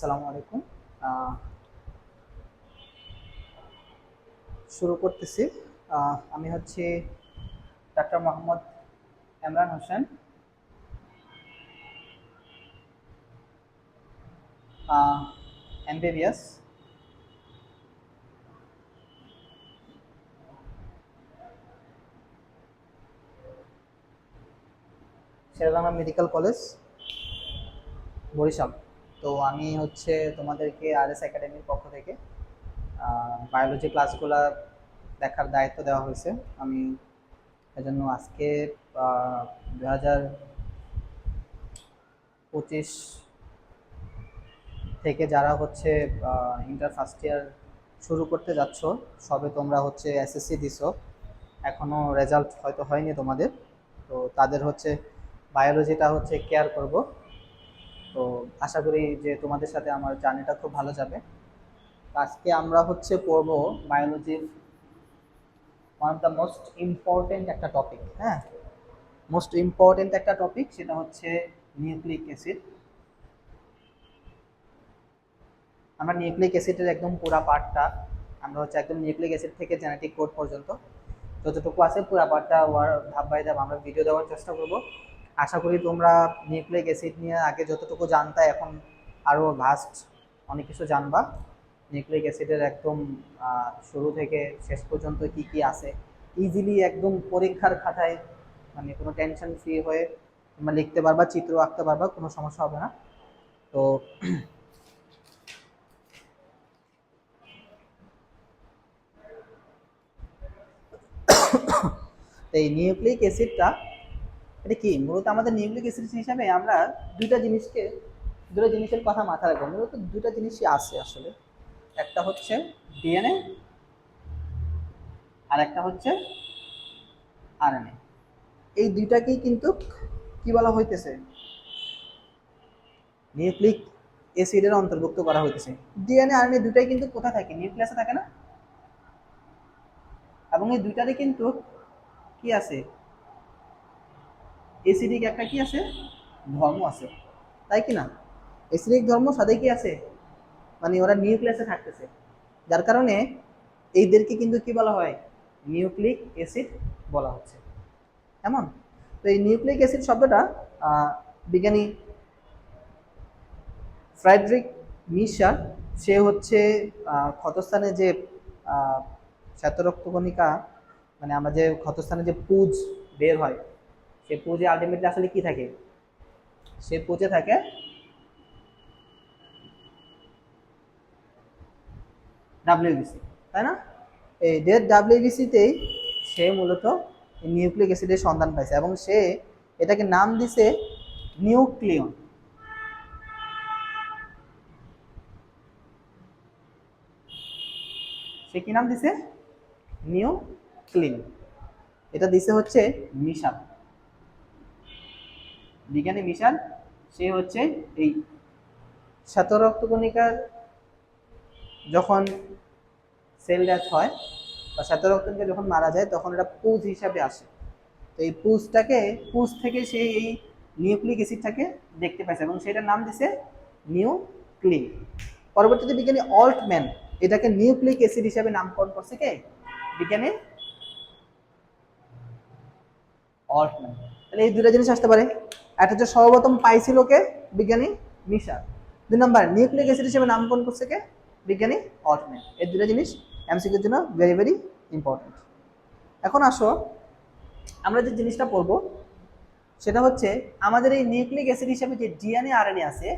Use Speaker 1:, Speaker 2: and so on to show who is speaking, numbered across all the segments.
Speaker 1: আসসালামু আলাইকুম। শুরু করতেছি। আমি হচ্ছি doctor Mohammad Emran Hossain. MBBS. Sher e Bangla medical college, Barishal. তো আমি হচ্ছে তোমাদেরকে আর এস একাডেমির পক্ষ থেকে বায়োলজি ক্লাসগুলো দেখার দায়িত্ব দেওয়া হয়েছে। আমি এজন্য আজকে দু হাজার পঁচিশ থেকে যারা হচ্ছে ইন্টার ফার্স্ট ইয়ার শুরু করতে যাচ্ছ, সবে তোমরা হচ্ছে এসএসসি দিছো। এখনও রেজাল্ট হয়তো হয়নি তোমাদের। তো তাদের হচ্ছে বায়োলজিটা হচ্ছে কেয়ার করব। তো আশা করি যে তোমাদের সাথে আমার জার্নিটা খুব ভালো যাবে। আজকে আমরা হচ্ছে পড়ব বায়োলজির one of the most important একটা টপিক হ্যাঁ? মোস্ট ইম্পর্টেন্ট একটা টপিক সেটা হচ্ছে নিউক্লিক অ্যাসিড। আমরা নিউক্লিক অ্যাসিডের একদম পুরা পার্টটা, আমরা হচ্ছে একদম নিউক্লিক অ্যাসিড থেকে জেনেটিক কোড পর্যন্ত। যতটুকু আছে পুরা পার্টটা ধাপ বাই ধাপ আমরা ভিডিও দেওয়ার চেষ্টা করব। আশা করি তোমরা নিউক্লিক অ্যাসিড নিয়ে আগে যতটুকু জানতা, এখন আরও ভাস্ট অনেক কিছু জানবা। নিউক্লিক অ্যাসিডের একদম শুরু থেকে শেষ পর্যন্ত কি কি আছে। ইজিলি একদম পরীক্ষার খাতায় মানে কোনো টেনশন ফ্রি হয়ে তোমরা লিখতে পারবা, চিত্র আঁকতে পারবা, কোনো সমস্যা হবে না। তো এই নিউক্লিক অ্যাসিডটা এটা কি? মূলত আমাদের নিউক্লিক অ্যাসিড হিসাবে আমরা দুইটা জিনিসকে দুটো জিনিসের কথা মাথায় রাখব। মূলত দুটা জিনিসই আছে আসলে। একটা হচ্ছে ডিএনএ আর একটা হচ্ছে আরএনএ। এই দুইটাকেই কিন্তু কি বলা হইতেছে? নিউক্লিক অ্যাসিডের অন্তর্ভুক্ত করা হইতেছে। ডিএনএ, আরএনএ দুটাই কিন্তু কোথায় থাকে? নিউক্লিয়াসে থাকে না? এবং এই দুইটারই কিন্তু কি আছে? এসিডিক একটা কি আছে? ধর্ম আছে। তাই কি না? এসিডিক ধর্ম সাথে কি আছে? মানে ওরা নিউক্লিয়াসে থাকতেছে। যার কারণে এইদেরকে কিন্তু কি বলা হয়? নিউক্লিক অ্যাসিড বলা হচ্ছে। এমন তো এই নিউক্লিক অ্যাসিড শব্দটা বিজ্ঞানী ফ্রাইড্রিক মিশার, সে হচ্ছে ক্ষতস্থানে যে শ্বেতরক্তকণিকা মানে আমরা যে ক্ষতস্থানে যে পুজ বের হয় সে পুজে আলটিমেটলি আসলে কি থাকে? সে পুজে থাকে ডাব্লিউবিসি তাই না? এই ডেট ডাব্লিউবিসিতেই সে মূলত নিউক্লিক অ্যাসিডের সন্ধান পাইছে এবং সে এটাকে নাম দিছে নিউক্লিয়ন। সে কি নাম দিছে? নিউ ক্লিন এটা দিছে হচ্ছে মিশাল বিজ্ঞানী মিশাল সে হচ্ছে এই শ্বেতরক্তকণিকার যখন সেল ডেথ হয় বা শ্বেতরক্তকণিকা যখন মারা যায়, তখন এটা পুজ হিসাবে আসে। তো এই পুজটাকে, পুজ থেকে সে এই নিউক্লিক অ্যাসিডটাকে দেখতে পাইছে এবং সেটার নাম দিছে নিউ ক্লিন পরবর্তীতে বিজ্ঞানী অল্টম্যান এটাকে নিউক্লিক অ্যাসিড হিসাবে নামকরণ করছে কে? বিজ্ঞানী অল্টম্যান। তাহলে এই দুটো জিনিস আসতে পারে। একটা হচ্ছে সর্বপ্রথম পাইছিল কে? বিজ্ঞানী মিশা। দুই নম্বর, নিউক্লিক অ্যাসিড হিসেবে নামকরণ করছে কে? বিজ্ঞানী অল্টম্যান এই দুটো জিনিস এমসিকিউর জন্য ভেরি ভেরি ইম্পর্টেন্ট এখন আসো, আমরা যে জিনিসটা পড়ব, সেটা হচ্ছে আমাদের এই নিউক্লিক অ্যাসিড হিসেবে যে ডিএনএ, আরএনএ আছে,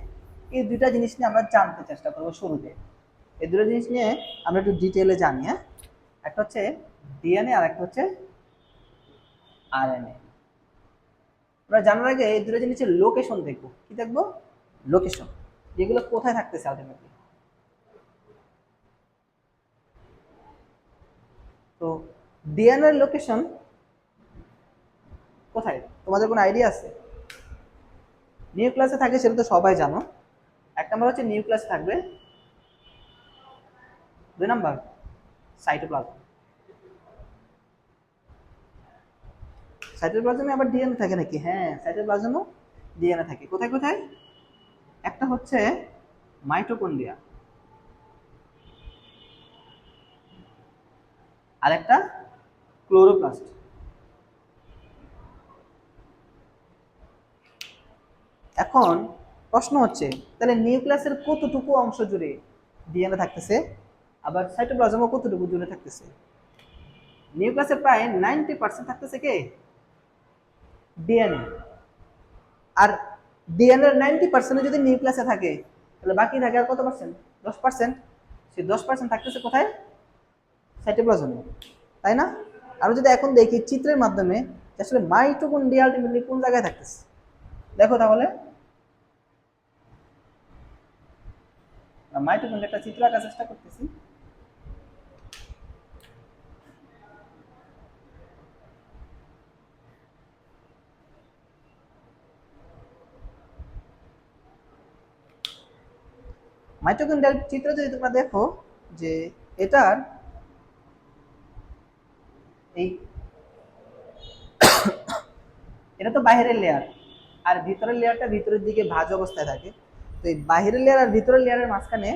Speaker 1: এই দুইটা জিনিস নিয়ে আমরা জানতে চেষ্টা করব শুরুতে। এই দুটো জিনিস নিয়ে আমরা একটু ডিটেলে জানি হ্যাঁ? একটা হচ্ছে ডিএনএ আর একটা হচ্ছে আরএনএ। আমরা জানার আগে এই দুটো জিনিসের লোকেশন দেখব। কি দেখব? লোকেশন যেগুলো কোথায় থাকতেছে আলটিমেটলি তো ডিএনএ এর লোকেশন কোথায়? তোমাদের কোনো আইডিয়া আছে? নিউক্লিয়াসে থাকে সেটা তো সবাই জানো। এক নম্বর হচ্ছে নিউক্লিয়াসে থাকবে। দুই নাম্বার সাইটোপ্লাজম সাইটোপ্লাজমে আবার ডিএনএ থাকে নাকি? হ্যাঁ সাইটোপ্লাজমও ডিএনএ থাকে। কোথায় কোথায়? একটা হচ্ছে মাইটোকন্ড্রিয়া আরেকটা ক্লোরোপ্লাস্ট এখন প্রশ্ন হচ্ছে, তাহলে নিউক্লিয়াসের কতটুকু অংশ জুড়ে ডিএনএ থাকতেছে? আবার সাইটোপ্লাজমও কতটুকু জুড়ে থাকতেছে? নিউক্লিয়াসের প্রায় নাইনটি পার্সেন্ট থাকতেছে কে? ডিএনএ আর ডিএনএ নাইনটি পার্সেন্ট যদি নিউক্লিয়াসে থাকে, তাহলে বাকি থাকে আর কত পার্সেন্ট দশ পার্সেন্ট সেই দশ পার্সেন্ট থাকতেছে কোথায়? সাইটোপ্লাজমে তাই না? আর যদি এখন দেখি চিত্রের মাধ্যমে আসলে মাইটোকন্ড্রিয়া আলটিমেটলি কোন জায়গায় থাকতেছে? দেখো তাহলে। মাইটোকন্ড্রিয়া একটা চিত্র আঁকার চেষ্টা করতেছি। মাইটোকন্ড্রিয়াল চিত্র যদি তোমরা দেখো যে এটার এই এটা তো বাইরের লেয়ার আর ভিতরের লেয়ারটা ভিতরের দিকে ভাজ অবস্থায় থাকে। তো এই বাহিরের লেয়ার আর ভিতরের লেয়ারের মাঝখানে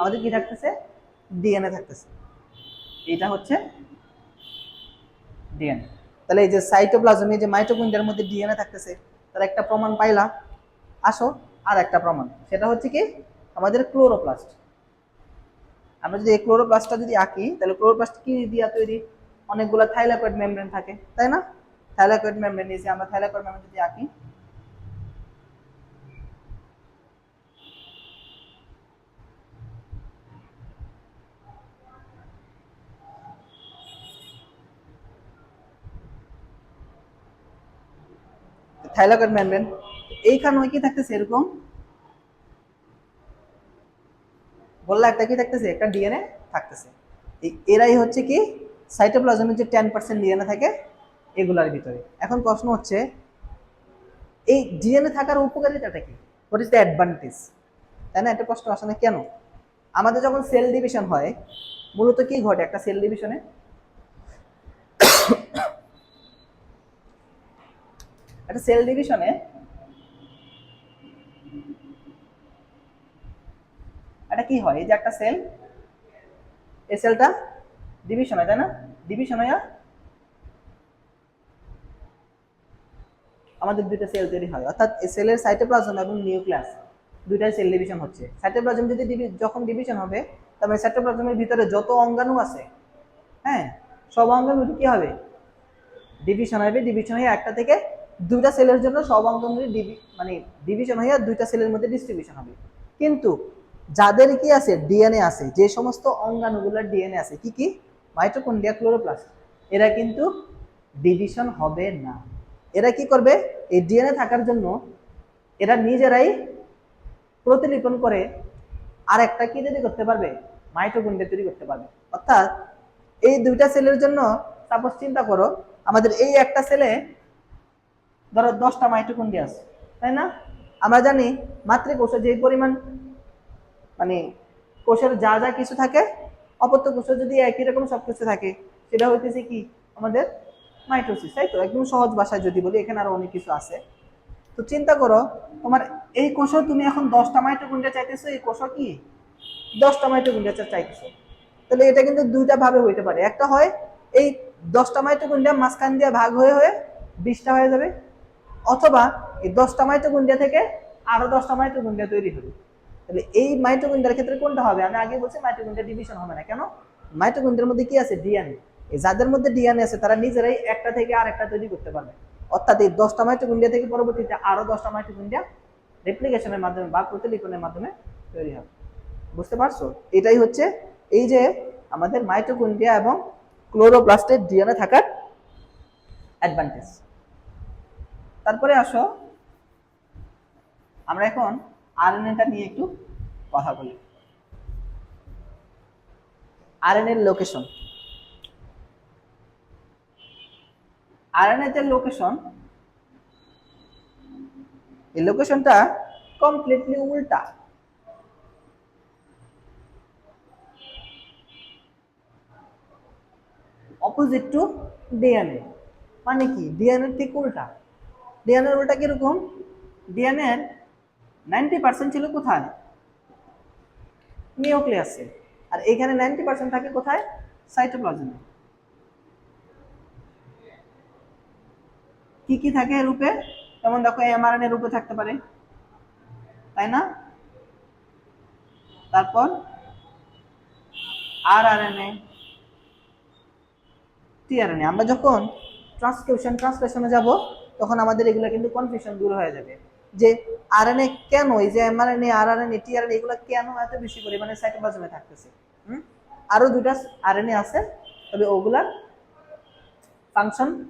Speaker 1: আমাদের কি থাকতেছে? ডিএনএ থাকতেছে। এটা হচ্ছে ডিএনএ তাহলে এই যে সাইটোপ্লাজমে যে মাইটোকন্ড্রিয়ার মধ্যে ডিএনএ থাকতেছে, তার একটা প্রমাণ পাইলা আসো, আর একটা প্রমাণ। সেটা হচ্ছে কি? আমাদের ক্লোরোপ্লাস্ট আমরা যদি এই ক্লোরোপ্লাস্টটা যদি আঁকি, তাহলে ক্লোরোপ্লাস্ট কি দিয়া তৈরি? অনেকগুলো থাইলাকয়েড মেমব্রেন থাকে, তাই না? থাইলাকয়েড মেমব্রেন নিয়েছি আমরা থাইলাকয়েড মেমব্রেন যদি আঁকি। থাইলাকয়েড মেমব্রেন এইখানে কি থাকতেছে এরকম? বললা একটা কি থাকতেছে? একটা ডিএনএ থাকতেছে। এই এরাই হচ্ছে কি? সাইটোপ্লাজমের যে টেন পার্সেন্ট ডিএনএ থাকে, এগুলার ভিতরে। এখন প্রশ্ন হচ্ছে, এই ডিএনএ থাকার উপকারিতাটা কি? হোয়াট ইজ দ্য অ্যাডভান্টেজ তাই না? একটা প্রশ্ন আসে না, কেন? আমাদের যখন সেল ডিভিশন হয়, মূলত কি ঘটে একটা সেল ডিভিশনে একটা সেল ডিভিশনে এটা কি হয়? এই যে একটা সেল এই সেলটা ডিভিশন হয়, তাই না? ডিভিশন হয় আমাদের দুইটা সেল তৈরি হয়। অর্থাৎ সেলের সাইটোপ্লাজম এবং নিউক্লিয়াস দুইটাই সেল ডিভিশন হচ্ছে। সাইটোপ্লাজম যদি যখন ডিভিশন হবে তবে সাইটোপ্লাজমের ভিতরে যত অঙ্গাণু আছে হ্যাঁ সব অঙ্গাণু কি হবে? ডিভিশন হবে ডিভিশন হয়ে একটা থেকে দুইটা সেলের জন্য সব অঙ্গাণু মানে ডিভিশন হয়ে দুইটা সেলের মধ্যে ডিস্ট্রিবিউশন হবে। কিন্তু যাদের কি আছে? ডিএনএ আছে। যে সমস্ত অঙ্গাণুগুলোর ডিএনএ আছে। কি কি? মাইটোকন্ড্রিয়া ক্লোরোপ্লাস্ট এরা কিন্তু ডিভিশন হবে না। এরা কি করবে? এই ডিএনএ থাকার জন্য এরা নিজেরাই প্রতিলিপন করে আর একটা কি তৈরি করতে পারবে? মাইটোকন্ড্রিয়া তৈরি করতে পারবে। অর্থাৎ এই দুইটা সেলের জন্য সাপোজ চিন্তা করো, আমাদের এই একটা সেলে ধরো দশটা মাইটোকন্ড্রিয়া আছে, তাই না? আমরা জানি মাতৃকোষে যে পরিমাণ মানে কোষের যা যা কিছু থাকে, অপত্য কোষে যদি একই রকম সব কিছু থাকে, সেটা হইতেছে কি? আমাদের মাইটোসিস, তাই তো? একদম সহজ ভাষায় যদি বলি, এখানে আরও অনেক কিছু আছে। তো চিন্তা করো, তোমার এই কোষও তুমি এখন দশটা মাইটোকন্ড্রিয়া চাইতেছো, এই কোষও কি? দশটা মাইটোকন্ড্রিয়া চাইতেছো। তাহলে এটা কিন্তু দুইটা ভাবে হইতে পারে। একটা হয় এই দশটা মাইটোকন্ড্রিয়া মাঝখান দিয়ে ভাগ হয়ে হয়ে বিশটা হয়ে যাবে, অথবা এই দশটা মাইটোকন্ড্রিয়া থেকে আরও দশটা মাইটোকন্ড্রিয়া তৈরি হবে। তাহলে এই মাইটোকন্ড্রিয়ার ক্ষেত্রে কোনটা হবে? আমি আগে বলছি মাইটোকন্ড্রিয়া ডিভিশন হবে না। কেন? মাইটোকন্ড্রিয়ার মধ্যে কি আছে? ডিএনএ যাদের মধ্যে ডিএনএ আছে, তারা নিজেরাই একটা থেকে আরেকটা তৈরি করতে পারবে। অর্থাৎ এই দশটা মাইটোকন্ড্রিয়া থেকে পরবর্তীতে আরও দশটা মাইটোকন্ড্রিয়া রেপ্লিকেশনের মাধ্যমে বা প্রতিলিপনের মাধ্যমে তৈরি হবে। বুঝতে পারছ? এটাই হচ্ছে এই যে আমাদের মাইটোকন্ড্রিয়া এবং ক্লোরোপ্লাস্টের ডিএনএ থাকার অ্যাডভান্টেজ তারপরে আসো। আমরা এখন আরএনএটা নিয়ে একটু কথা বলি। আরএনএর লোকেশন আরএনএ যে লোকেশন এই লোকেশনটা কমপ্লিটলি উল্টা। অপোজিট টু ডিএনএ মানে কি? ডিএনএ ঠিক উল্টা। ডিএনএর উল্টা কীরকম? ডিএনএর নাইনটি পার্সেন্ট ছিল কোথায়? নিউক্লিয়াসে। আর এখানে নাইনটি পার্সেন্ট থাকে কোথায়? সাইটোপ্লাজমে। কি কি থাকে রূপে? যেমন দেখো, এমআরএনএ রূপে থাকতে পারে। তাই না? তারপর আর আর এন এ টিআরএনএ। আমরা যখন ট্রান্সক্রিপশন ট্রান্সলেশনে যাব, তখন আমাদের এগুলো কিন্তু কনফিউশন দূর হয়ে যাবে। যে আর আরএনএ কেন? এই যে এম আর এনে আর আর এনে এমআরএনএ আরআরএনএ টিআরএনএ এগুলো কেন এত বেশি পরিমাণে সাইটোপ্লাজমে থাকতেছে? হুম? আরও দুটা আরএনএ আছে, তবে ওগুলার ফাংশন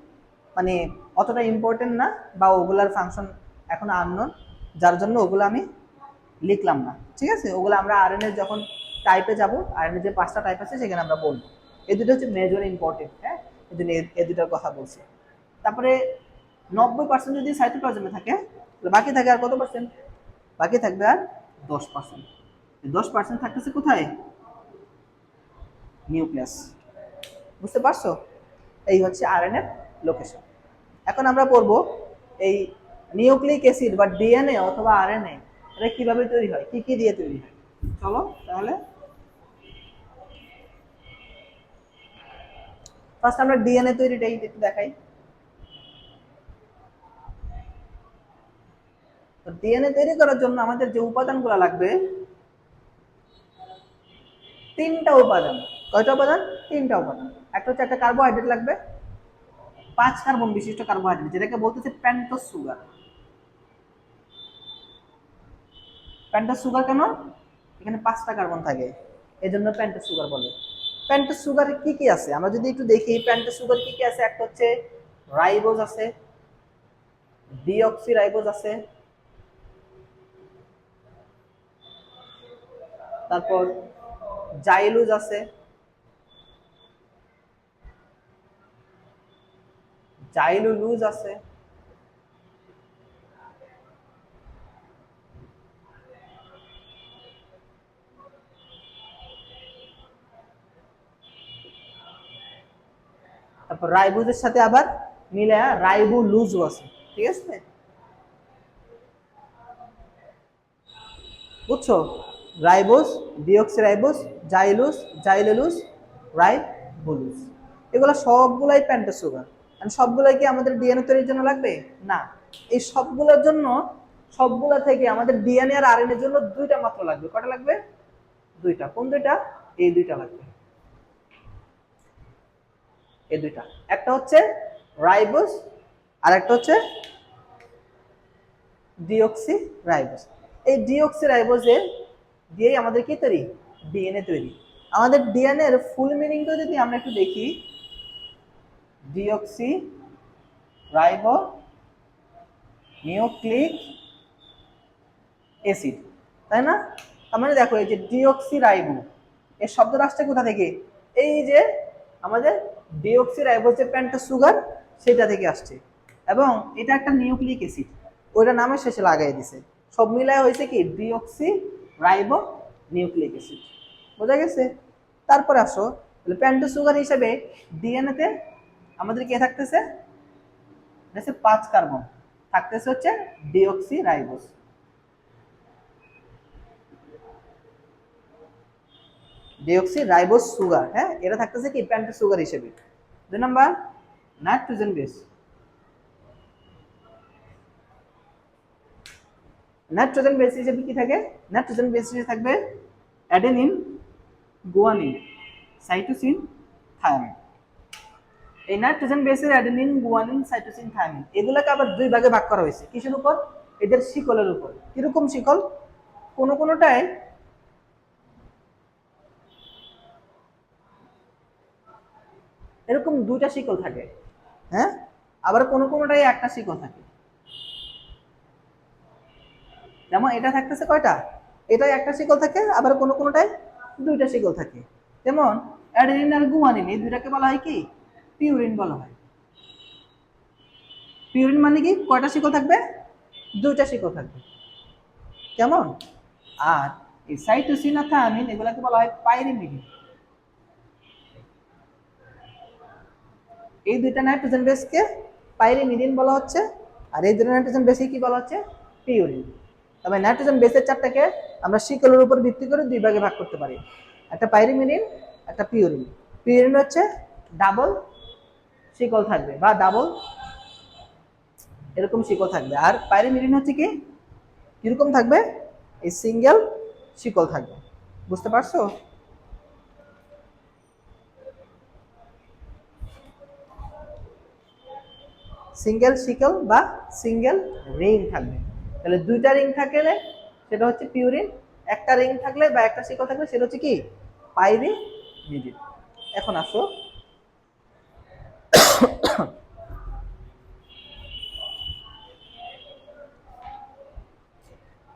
Speaker 1: মানে অতটা ইম্পর্টেন্ট না বা ওগুলার ফাংশন এখন আননোন যার জন্য ওগুলো আমি লিখলাম না। ঠিক আছে? ওগুলো আমরা আর আরএনএ যখন টাইপে যাব, আরএনএ যে পাঁচটা টাইপ আছে সেখানে আমরা বলব। এই দুটো হচ্ছে মেজর ইম্পর্টেন্ট হ্যাঁ? এই জন্য এই- দুটার কথা বলছি। তারপরে নব্বই পার্সেন্ট যদি সাইটোপ্লাজমে থাকে বাকি থাকে আর কত পার্সেন্ট বাকি থাকবে আর দশ পার্সেন্ট দশ পার্সেন্ট থাকতেছে কোথায়? নিউক্লিয়াস। বুঝতে পারছ? এই হচ্ছে আরএনএ লোকেশন এখন আমরা পড়ব এই নিউক্লিক অ্যাসিড বা ডিএনএ অথবা আরএনএ এটা কীভাবে তৈরি হয়? কি কি দিয়ে তৈরি হয়? চলো তাহলে। ফার্স্ট আমরা ডিএনএ তৈরিটাই একটু দেখাই। ডিএনএ তৈরি করার জন্য আমাদের যে উপাদানগুলো লাগবে, তিনটা উপাদান। কয়টা উপাদান? তিনটা উপাদান। একটা হচ্ছে একটা কার্বোহাইড্রেট লাগবে, পাঁচ কার্বন বিশিষ্ট কার্বোহাইড্রেট যেটাকে বলতেছে প্যান্টোস সুগার প্যান্টোস সুগার কেন? এখানে পাঁচটা কার্বন থাকে এই জন্য প্যান্টোস সুগার বলে প্যান্টোস সুগারে কি কি আছে? আমরা যদি একটু দেখি প্যান্টোস সুগার কি কি আছে? একটা হচ্ছে রাইবোজ আছে ডিঅক্সি রাইবোজ আছে তারপর জাইলুজ আছে। জাইলুলুজ আছে। তারপর রাইবুজের সাথে আবার মিলে রাইবু লুজও আছে। ঠিক আছে? বুঝছ? Ribose, deoxyribose, xylose, xylulose, ribulose. এগুলো সবগুলাই প্যান্টের সুগার আর সবগুলাই কি আমাদের ডিএনএ তৈরির জন্য লাগবে? না। এই সবগুলোর জন্য সবগুলা থেকে আমাদের ডিএনএ আর আরএনএ এর জন্য দুইটা মাত্র লাগবে। কটা লাগবে? দুইটা। কোন দুইটা? এই দুইটা লাগবে। এই দুইটা। একটা হচ্ছে রাইবোস আর একটা হচ্ছে ডিঅক্সি রাইবোস এই ডিঅক্সি রাইবোজে দিয়েই আমাদের কি তৈরি? ডিএনএ তৈরি। আমাদের ডিএনএ এর ফুল মিনিংটা যদি আমরা একটু দেখি ডিঅক্সি রাইবো নিউক্লিক অ্যাসিড তাই না? তার মানে দেখো, এই যে ডিঅক্সি রাইবো এর শব্দটা আসছে কোথা থেকে? এই যে আমাদের ডিঅক্সি রাইবোজ যে প্যান্টা সুগার, সেটা থেকে আসছে। এবং এটা একটা নিউক্লিক অ্যাসিড ওইটা নামের শেষে লাগাই দিছে। সব মিলায় হয়েছে কি? Deoxyribonucleic acid. বোঝা গেছে? তারপরে আসো, তাহলে প্যান্টো সুগার হিসেবে ডিএনএতে আমাদের কে থাকতেছে? হচ্ছে পাঁচ কার্বন, থাকতেছে হচ্ছে deoxyribose deoxyribose sugar হ্যাঁ? এটা থাকতেছে কি? প্যান্টো সুগার হিসেবে। দুই number, nitrogen base. Nitrogen base হিসেবে কি থাকে? নাইট্রোজেন বেস হিসেবে থাকবে অ্যাডেনিন গুয়ানিন সাইটোসিন থায়ামিন এই নাইট্রোজেন বেসের অ্যাডেনিন গুয়ানিন সাইটোসিন থায়ামিন এগুলোকে আবার দুই ভাগে ভাগ করা হয়েছে। কিসের উপর? এদের শিকলের উপর। কীরকম শিকল? কোনো কোনোটায় এরকম দুইটা শিকল থাকে। হ্যাঁ? আবার কোনো কোনোটাই একটা শিকল থাকে। যেমন এটা থাকতেছে কয়টা? এটাই একটা শিকল থাকে, আবার কোনো কোনোটায় দুইটা শিকল থাকে। যেমন অ্যাডেনিন আর গুয়ানিন এই দুইটাকে বলা হয় কি? পিউরিন বলা হয়। পিউরিন মানে কি? কয়টা শিকল থাকবে? দুইটা শিকল থাকবে। কেমন? আর এই সাইটোসিন আর থায়ামিন এগুলাকে বলা হয় পাইরিমিডিন। এই দুইটা নাইট্রোজেন বেসকে পাইরিমিডিন বলা হচ্ছে, আর এই দুটো নাইট্রোজেন বেসকে কি বলা হচ্ছে? পিউরিন। তবে নাইট্রোজেন বেসের চারটাকে আমরা শিকলের উপর ভিত্তি করে দুই ভাগে ভাগ করতে পারি। একটা পাইরিমিডিন একটা পিউরিন। পিউরিন হচ্ছে ডাবল শিকল থাকবে বা ডাবল এরকম শিকল থাকবে। আর পাইরিমিডিন হচ্ছে কি? কীরকম থাকবে? এই সিঙ্গেল শিকল থাকবে। বুঝতে পারছ? সিঙ্গেল শিকল বা সিঙ্গেল রিং থাকবে। তাহলে দুইটা রিং থাকলে সেটা হচ্ছে পিউরিন একটা রিং থাকলে বা একটা শিকল থাকলে সেটা হচ্ছে কি? পাইরি মিডিল এখন আসো।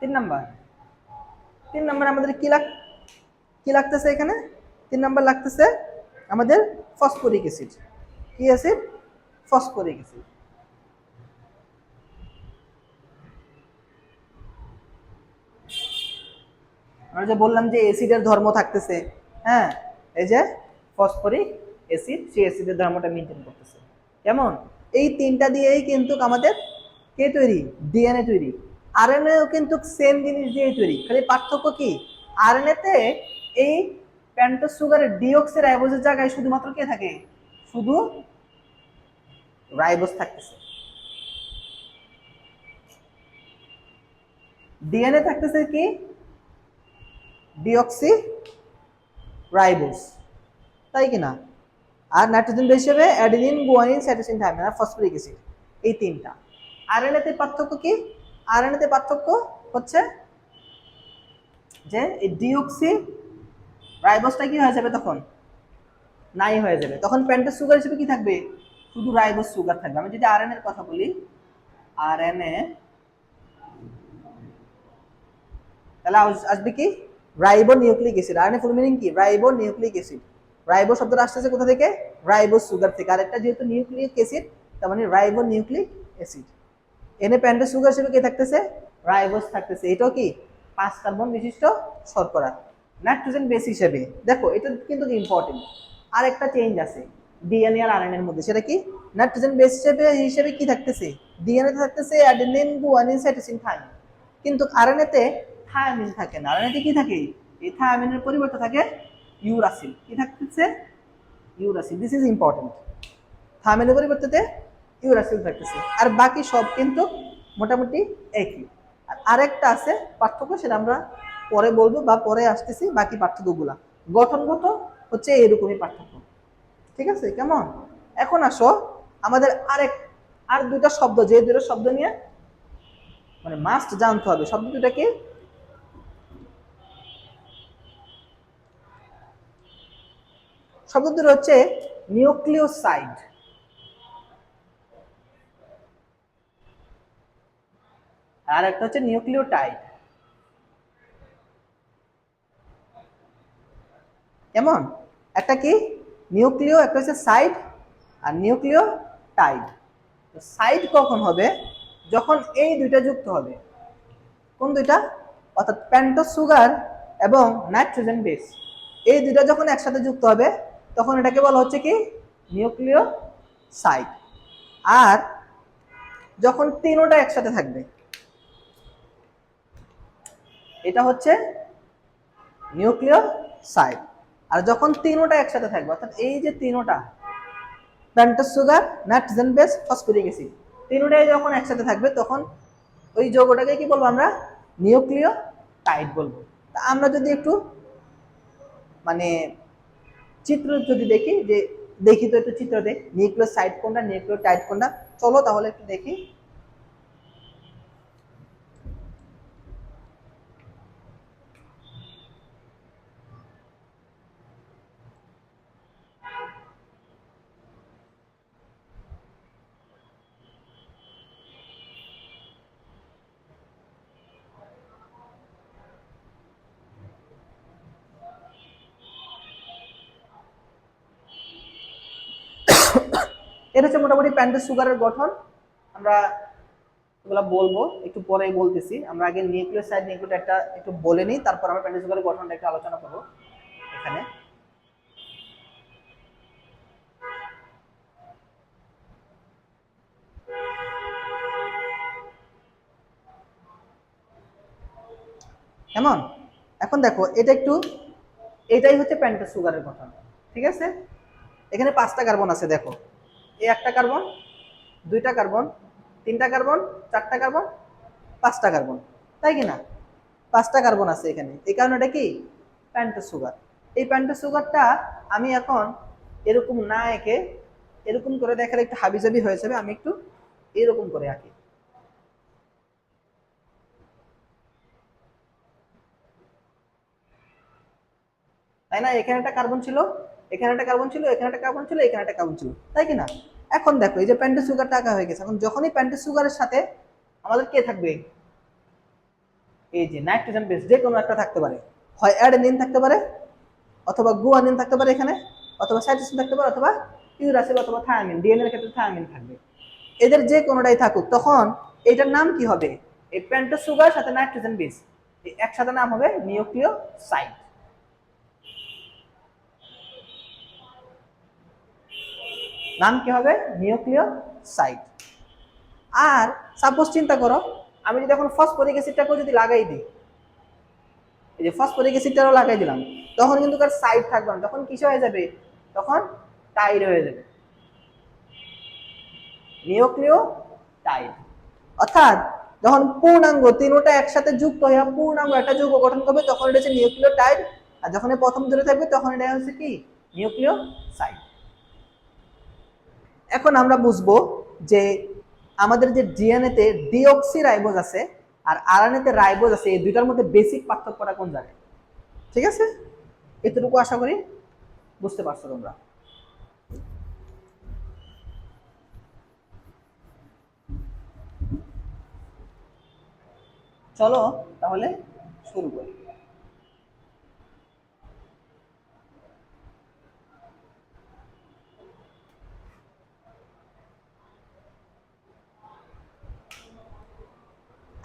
Speaker 1: তিন নাম্বার। তিন নাম্বার আমাদের কি লাগ, কি লাগতেছে এখানে? তিন নাম্বার লাগতেছে আমাদের ফসফরিক অ্যাসিড কি অ্যাসিড ফসফরিক অ্যাসিড আমরা যে বললাম যে অ্যাসিডের ধর্ম থাকতেছে হ্যাঁ? এই যে ফসফরিক অ্যাসিড সেই অ্যাসিডের ধর্মটা মেনটেন করতেছে। কেমন? এই তিনটা দিয়েই কিন্তু আমাদের কে তৈরি? ডিএনএ তৈরি। আরএনএও কিন্তু সেম জিনিস দিয়েই তৈরি। খালি পার্থক্য কি? আরএনএতে এই প্যান্টোজ সুগারের ডিঅক্সি রাইবোজের জায়গায় শুধুমাত্র কে থাকে? শুধু রাইবোজ থাকতেছে। ডিএনএ থাকতেছে কি? ডিঅক্সি রাইবোজ তাই কি না? আর নাইট্রোজেন হিসেবে অ্যাডিনিন গুয়ানিন সাইটোসিন থাইমিন আর ফসফরিক অ্যাসিড এই তিনটা। আরএনএ তে পার্থক্য কি? আরএনএ তে পার্থক্য হচ্ছে যে এই ডিঅক্সি রাইবোজটা কি হয়ে যাবে তখন? নাই হয়ে যাবে। তখন প্যান্টের সুগার হিসেবে কি থাকবে? শুধু রাইবোজ সুগার থাকবে। আমি যদি আরএনএ এর কথা বলি আর আরএনএ তাহলে আসবে কি? Ribo nucleic acid RNA full meaning কি? Ribo nucleic acid. রাইবো শব্দটা আসতেছে কোথা থেকে? রাইবো সুগার থেকে। আর একটা যেহেতু নিউক্লিক অ্যাসিড, তার মানে রাইবো নিউক্লিক অ্যাসিড। এনে প্যান্টের সুগার হিসেবে কি থাকতেছে? রাইবোজ থাকতেছে। এটাও কি? পাঁচ কার্বন বিশিষ্ট শর্করা। নাইট্রোজেন বেস হিসেবে। দেখো, এটা কিন্তু ইম্পর্টেন্ট আর একটা চেঞ্জ আছে। ডিএনএ আর আরএনএ এর মধ্যে। সেটা কি? নাইট্রোজেন বেস হিসেবে হিসেবে কি থাকতেছে? ডিএনএ তে থাকতেছে অ্যাডেনিন, গুয়ানিন, সাইটোসিন, থাইমিন। কিন্তু আরএনএ তে থায়ামিন থাকে না। আরএনএ তে কি থাকে? এই থায়ামিনের পরিবর্তে থাকে ইউরাসিল কি থাকতেছে? ইউরাসিল দিস ইজ ইম্পর্টেন্ট থায়ামিনের পরিবর্তে ইউরাসিল থাকতেছে। আর বাকি সব কিন্তু মোটামুটি একই। আর আরেকটা আছে পার্থক্য, সেটা আমরা পরে বলব বা পরে আসতেছি বাকি পার্থক্যগুলা। গঠনগত হচ্ছে এরকমই পার্থক্য। ঠিক আছে? কেমন? এখন আসো আমাদের আরেক, আর দুইটা শব্দ, যে দুটো শব্দ নিয়ে মানে মাস্ট জানতে হবে। শব্দ দুটা কি শব্দ দুটো হচ্ছে নিউক্লিওসাইড। আর একটা হচ্ছে নিউক্লিওটাইড। কেমন? একটা কি? নিউক্লিও একটা হচ্ছে সাইড, আর নিউক্লিও টাইড সাইড কখন হবে? যখন এই দুইটা যুক্ত হবে। কোন দুইটা? অর্থাৎ প্যান্টো সুগার এবং নাইট্রোজেন বেস। এই দুইটা যখন একসাথে যুক্ত হবে তখন এটাকে বলা হচ্ছে কি? নিউক্লিয় সাইট আর যখন তিনোটা একসাথে থাকবে, এটা হচ্ছে নিউক্লিয় সাইট আর যখন তিনোটা একসাথে থাকবে, অর্থাৎ এই যে তিনোটা, pentose sugar, nitrogen base phosphoric acid তিনোটাই যখন একসাথে থাকবে, তখন ওই যৌগটাকে কি বলব আমরা? নিউক্লিয় টাইট বলব। তা আমরা যদি একটু মানে চিত্র যদি দেখি, যে দেখি তো একটু চিত্র দেখ নিউক্লিয় সাইড কোনটা নিউক্লিয় টাইট কোনটা, চলো তাহলে একটু দেখি। এটা হচ্ছে মোটামুটি প্যান্টের সুগারের গঠন। আমরা এগুলো বলব, একটু পরেই বলতেছি। আমরা আগে নিউক্লিওসাইড নিউক্লিওটাইডটা একটু বলে নিই, তারপর আমরা প্যান্টের সুগারের গঠনটা একটু আলোচনা করব এখানে। কেমন? এখন দেখো, এটা একটু, এটাই হচ্ছে প্যান্টের সুগারের গঠন, ঠিক আছে? এখানে পাঁচটা কার্বন আছে, দেখো। এই একটা কার্বন, দুইটা কার্বন, তিনটা কার্বন, চারটা কার্বন, পাঁচটা কার্বন। তাই কি না? পাঁচটা কার্বন আছে এখানে। এই কারণে এটা কি? প্যান্টের সুগার। এই প্যান্টের সুগারটা আমি এখন এরকম না এঁকে, এরকম করে দেখার একটু হাবিজাবি হয়ে যাবে, আমি একটু এরকম করে আঁকি। তাই না? এখানে একটা কার্বন ছিল। এখানে একটা কার্বন ছিল, এখানে একটা কার্বন ছিল, এখানে একটা কার্বন ছিল। তাই কি না? এখন দেখো, এই যে প্যান্টের সুগারটা আঁকা হয়ে গেছে। এখন যখনই প্যান্টের সুগারের সাথে আমাদের কে থাকবে? এই যে নাইট্রোজেন বেস যে কোনো একটা থাকতে পারে। হয় অ্যাডেনিন থাকতে পারে, অথবা গুয়ানিন থাকতে পারে এখানে, অথবা সাইটোসিন থাকতে পারে, অথবা ইউরাসিল অথবা থায়ামিন ডিএনএ এর ক্ষেত্রে থায়ামিন থাকবে। এদের যে কোনোটাই থাকুক, তখন এটার নাম কি হবে? এই প্যান্টোজ সুগার সাথে নাইট্রোজেন বেস একসাথে নাম হবে নিউক্লিও সাইট নাম কি হবে? নিউক্লিও সাইট আর সাপোজ চিন্তা করো, আমি যদি এখন ফসফরিক অ্যাসিডটাকেও যদি লাগাই দিই, এই যে ফসফরিক অ্যাসিডটাও লাগাই দিলাম, তখন কিন্তু তার সাইড থাকবে না, তখন কিসে হয়ে যাবে? তখন টাইড হয়ে যাবে। নিউক্লিও টাইড অর্থাৎ যখন পূর্ণাঙ্গ তিনটা একসাথে যুক্ত হয়ে পূর্ণাঙ্গ একটা যৌগ গঠন করবে, তখন এটা হচ্ছে নিউক্লিয় টাইড আর যখন প্রথম ধরে থাকবে, তখন এটা হচ্ছে কি? নিউক্লিও সাইড এখন আমরা বুঝব যে আমাদের যে ডিএনএতে ডিঅক্সি রাইবোজ আছে আর আরএনএতে রাইবোজ আছে, এই দুইটার মধ্যে বেসিক পার্থক্যটা কোন জায়গায়? ঠিক আছে? এতটুকু আশা করি বুঝতে পারছ তোমরা। চলো তাহলে শুরু করি।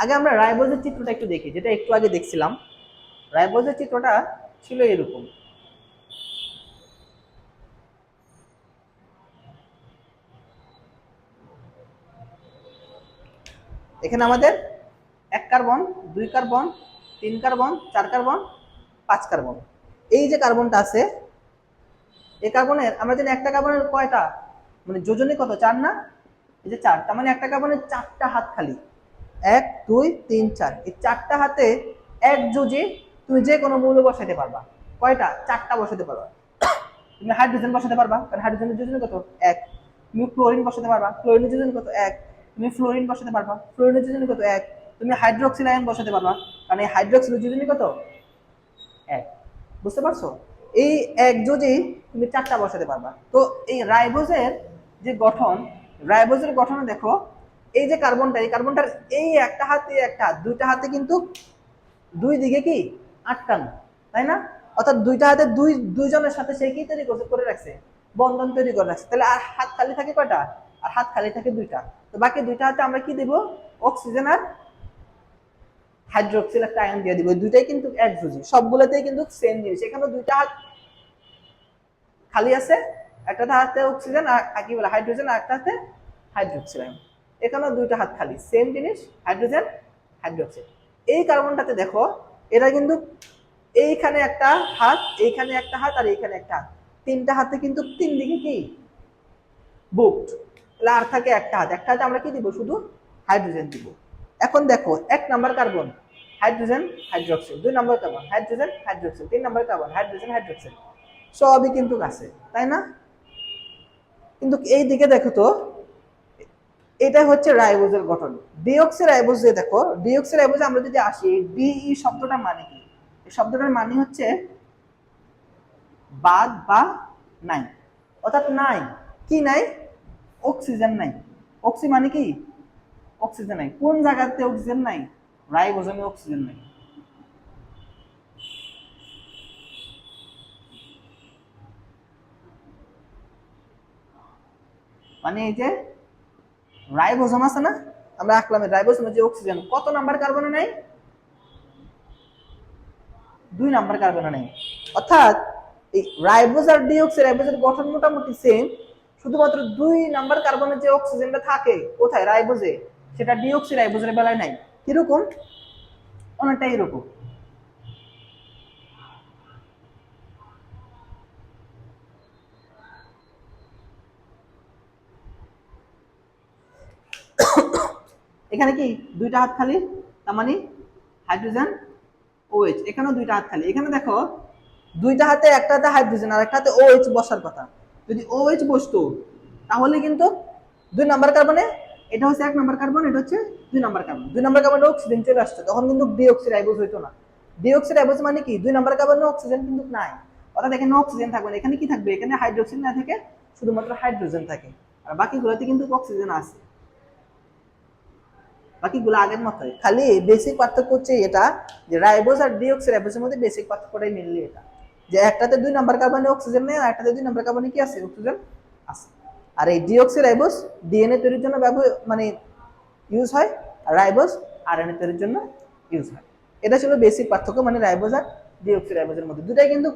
Speaker 1: আগে আমরা রাইবোজের চিত্রটা একটু দেখি, যেটা একটু আগে দেখছিলাম। রাইবোজের চিত্রটা ছিল এরকম। এখানে আমাদের এক কার্বন, দুই কার্বন, তিন কার্বন, চার কার্বন, পাঁচ কার্বন। এই যে কার্বনটা আছে এই কার্বনের, আমরা জানি একটা কার্বনের কয়টা? মানে যোজনে কত? চার না? এই যে চার। তার মানে একটা কার্বনের চারটা হাত খালি। এক, দুই, তিন, চার। এই চারটা হাতে এক যোজে তুমি যে কোনো মৌল বসাতে পারবা। কয়টা? চারটা বসাতে পারবা। তুমি হাইড্রোজেন বসাতে পারবা। কারণ হাইড্রোজেনের যোজন কত? এক। তুমি ক্লোরিন বসাতে পারবা। ক্লোরিনের যোজন কত? এক। তুমি ফ্লোরিন বসাতে পারবা। ফ্লোরিনের যোজন কত? এক। তুমি হাইড্রোক্সিল আয়ন বসাতে পারবা। কারণ এই হাইড্রোক্সিলের যোজনী কত? এক। বুঝতে পারছ? এই এক যোজেই তুমি চারটা বসাতে পারবা। তো এই রাইবোজের যে গঠন, রাইবোজের গঠনে দেখো এই যে কার্বনটা এই কার্বনটার এই একটা হাতে একটা, দুইটা হাতে কিন্তু দুই দিকে কি? আটকানো তাই না? অর্থাৎ দুইটা হাতে দুই, দুইজনের সাথে সে কি তৈরি করছে? করে রাখছে, বন্ধন তৈরি করে রাখছে। তাহলে আর হাত খালি থাকে কয়টা? আর হাত খালি থাকে দুইটা। তো বাকি দুইটা হাতে আমরা কি দিব? অক্সিজেন আর হাইড্রোক্সিল একটা আয়ন দিয়ে দিব। দুইটাই কিন্তু এক জুজি সবগুলোতেই কিন্তু সেম জিনিস। এখানে দুইটা হাত খালি আছে একটা হাতে অক্সিজেন আর কি বলে হাইড্রোজেন আর একটা হাতে হাইড্রোক্সিল আয়ন এখানেও দুইটা হাত খালি সেম জিনিস হাইড্রোজেন হাইড্রোক্সাইড এই কার্বনটাতে দেখো এরা কিন্তু এইখানে একটা হাত, এইখানে একটা হাত, আর এইখানে একটা হাত। তিনটা হাতে কিন্তু তিন দিকে কি? বুকড আর থাকে একটা হাত। একটা হাতে আমরা কি দিব? শুধু হাইড্রোজেন দিব। এখন দেখো, এক নাম্বার কার্বন হাইড্রোজেন হাইড্রোক্সাইড দুই নাম্বার কার্বন হাইড্রোজেন হাইড্রোক্সাইড তিন নাম্বার কার্বন হাইড্রোজেন হাইড্রোক্সাইড সবই কিন্তু আছে তাই না? কিন্তু এই দিকে দেখো তো এটা হচ্ছে রাইবোজের গঠন। ডিঅক্সি রাইবোজ দেখো ডিঅক্সি রাইবোজে আমরা যদি আসি ডিই শব্দটার মানে কি? এই শব্দটার মানে হচ্ছে বাদ বা নাই। অর্থাৎ নাই। কি নাই? অক্সিজেন নাই। অক্সি মানে কি? অক্সিজেন নাই। কোন জায়গাতে অক্সিজেন নাই? রাইবোজমে অক্সিজেন নাই। মানে এই যে রাইবোজোম আছে না? আমরা আঁকলাম রাইবোজোমের যে অক্সিজেন কত নাম্বার কার্বনে নেই? দুই নাম্বার কার্বনে নেই। অর্থাৎ এই রাইবোজ আর ডিঅক্সি রাইবোজের গঠন মোটামুটি সেম শুধুমাত্র দুই নাম্বার কার্বনের যে অক্সিজেনটা থাকে, কোথায়? রাইবোজে সেটা ডিঅক্সি রাইবোজের বেলায় নাই। কীরকম? অনেকটা এরকম। এখানে কি দুইটা হাত খালি? তার মানে হাইড্রোজেন ওএইচ এখানেও দুইটা হাত খালি। এখানে দেখো, দুইটা হাতে একটা হাতে হাইড্রোজেন আর একটা হাতে ওএইচ বসার কথা। যদি ওএইচ বসতো, তাহলে কিন্তু দুই নাম্বার কার্বনে, এটা হচ্ছে এক নাম্বার কার্বন, এটা হচ্ছে দুই নাম্বার কার্বন। দুই নাম্বার কার্বনে অক্সিজেন চলে আসছে, তখন কিন্তু ডিঅক্সিরাইবোজ হইতো না। ডিঅক্সিরাইবোজ মানে কি? দুই নাম্বার কার্বনে অক্সিজেন কিন্তু নাই। অর্থাৎ এখানে অক্সিজেন থাকবে না। এখানে কি থাকবে? এখানে হাইড্রোক্সিন না থেকে, শুধুমাত্র হাইড্রোজেন থাকে। আর বাকিগুলোতে কিন্তু অক্সিজেন আছে। বাকিগুলো আগের মতোই। খালি বেসিক পার্থক্য হচ্ছে এটা, যে রাইবোজ আর ডিঅক্সিরাইবোজের মধ্যে বেসিক পার্থক্যটাই মেনলি এটা। যে একটাতে দুই নাম্বার কার্বনে অক্সিজেন নেই, আর একটাতে দুই নাম্বার কার্বনে কি আছে? অক্সিজেন আছে। আর এই ডিঅক্সিরাইবোজ ডিএনএ তৈরির জন্য ব্যবহার মানে ইউজ হয়, আর রাইবোজ আরএনএ তৈরির জন্য ইউজ হয়। এটা ছিল বেসিক পার্থক্য মানে রাইবোজ আর ডিঅক্সিরাইবোজের মধ্যে। দুটাই কিন্তু